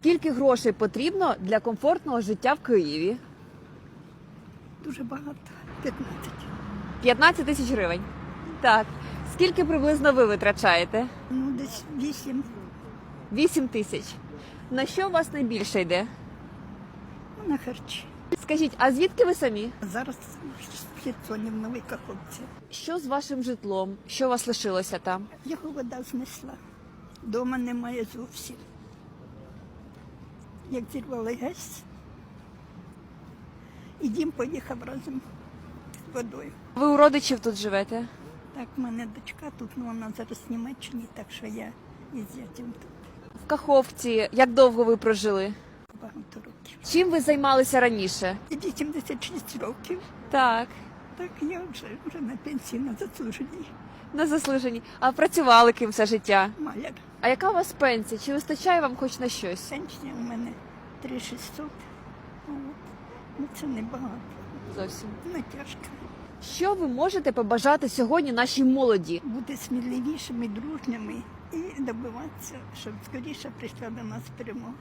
Скільки грошей потрібно для комфортного життя в Києві? Дуже багато. 15. 15 тисяч гривень. Так. Скільки приблизно ви витрачаєте? Ну, десь 8. 8 тисяч. На що у вас найбільше йде? Ну, на харчі. Скажіть, а звідки ви самі? Зараз в Херсоні в Новій Каховці. Що з вашим житлом? Що у вас лишилося там? Його вода знесла. Дома немає зовсім. Як зірвали газ, і дім поїхав разом з водою. Ви у родичів тут живете? Так, в мене дочка тут, ну вона зараз в Німеччині, так що я із зятем тут В Каховці. Як довго ви прожили? багато років. Чим ви займалися раніше? І 86 років. Так, Так я вже, вже на пенсії на заслуженій. на заслуженні. А працювали ким все життя? Маляр. А яка у вас пенсія? Чи вистачає вам хоч на щось? Пенсія у мене 3600. От. Ну це небагато. Зовсім. Не тяжко. Що ви можете побажати сьогодні нашій молоді? Бути сміливішими, дружніми і добиватися, щоб скоріше прийшла до нас перемога.